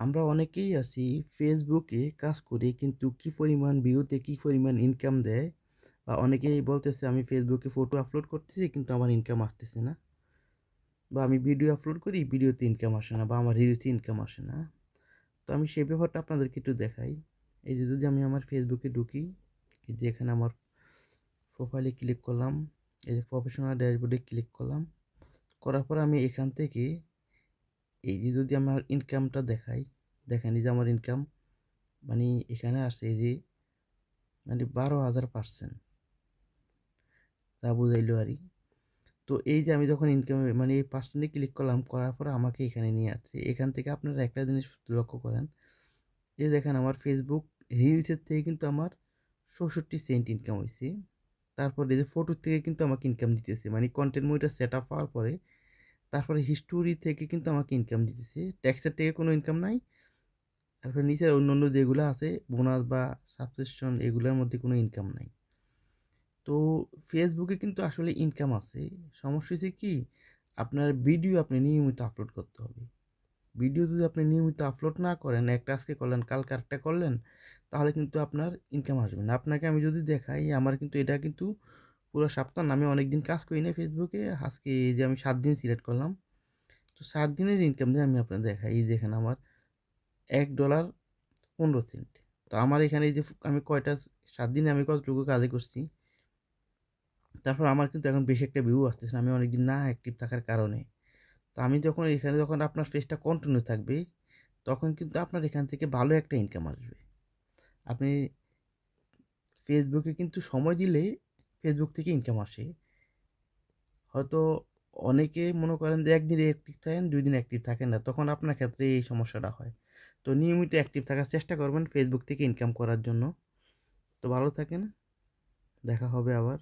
আমরা অনেকেই আছি ফেসবুকে কাজ করি, কিন্তু কি পরিমাণ ভিউতে কি পরিমাণ ইনকাম দেয়? বা অনেকেই বলতেছে, আমি ফেসবুকে ফটো আপলোড করতেছি, কিন্তু আমার ইনকাম আসতেছে না। বা, আমি ভিডিও আপলোড করি ভিডিওতে ইনকাম আসে না, বা, আমার রিলসে ইনকাম আসে না। তো আমি সেই ব্যাপারটা আপনাদেরকে একটু দেখাই। এই যে, যদি আমি আমার ফেসবুকে ঢুকি, এই যে, এখানে আমার প্রোফাইলে ক্লিক করলাম, এই যে প্রফেশনাল ড্যাশবোর্ডে ক্লিক করলাম, করার পর আমি এখান থেকে এই যে যদি আমার ইনকামটা দেখাই, দেখেন এই যে আমার ইনকাম মানে এখানে আসছে এই যে মানে বারো হাজার পার্সেন্ট তা বুঝাইলো আর তো এই যে আমি যখন ইনকাম মানে এই পার্সেন্টে ক্লিক করলাম, করার পর আমাকে এখানে নিয়ে আসছে। এখান থেকে আপনারা একটা জিনিস লক্ষ্য করেন, যে দেখেন আমার ফেসবুক রিলসের থেকে কিন্তু আমার চৌষট্টি সেন্ট ইনকাম হয়েছে তারপরে এই যে ফটোর থেকে কিন্তু আমাকে ইনকাম দিতেছে। মানে কন্টেন্ট মইটা সেট আপ হওয়ার পরে তারপরে হিস্টোরি থেকে কিন্তু আমাকে ইনকাম দিতেছে। ট্যাক্সের থেকে কোনো ইনকাম নাই। তারপরে নিচের অন্য অন্য যেগুলো আছে বোনাস বা সাবস্ক্রিপশন এগুলোর মধ্যে কোনো ইনকাম নাই। তো ফেসবুকে কিন্তু আসলে ইনকাম আছে। সমস্যা হচ্ছে কি, আপনার ভিডিও আপনি নিয়মিত আপলোড করতে হবে। ভিডিও যদি আপনি নিয়মিত আপলোড না করেন একটা আজকে করলেন, কালকে আরেকটা করলেন, তাহলে কিন্তু আপনার ইনকাম আসবে না। আপনাকে আমি যদি দেখাই, আমার কিন্তু এটা কিন্তু পুরো সপ্তাহ আমি অনেক দিন কাজ করি না ফেসবুকে। আজকে এই যে আমি সাত দিন সিলেক্ট করলাম। তো সাত দিনের ইনকাম দিয়ে আমি আপনার দেখাই। এই দেখেন আমার এক ডলার পনেরো সেন্ট তো আমার এখানে এই যে আমি কয়টা সাত দিনে আমি কতটুকু কাজে করছি? তারপর আমার কিন্তু এখন বেশি একটা ভিউ আসতেছে আমি অনেকদিন না অ্যাক্টিভ থাকার কারণে। তো আমি যখন এখানে যখন আপনার ফেসটা কন্টিনিউ থাকবে, তখন কিন্তু আপনার এখান থেকে ভালো একটা ইনকাম আসবে। আপনি ফেসবুকে কিন্তু সময় দিলে ফেসবুক থেকে ইনকাম আসে। হয়তো অনেকে মনে করেন যে একদিন অ্যাক্টিভ থাকেন, দুই দিন অ্যাক্টিভ থাকেন না। তখন আপনার ক্ষেত্রে এই সমস্যাটা হয়। তো নিয়মিত অ্যাক্টিভ থাকার চেষ্টা করবেন ফেসবুক থেকে ইনকাম করার জন্য। তো ভালো থাকেন। দেখা হবে আবার।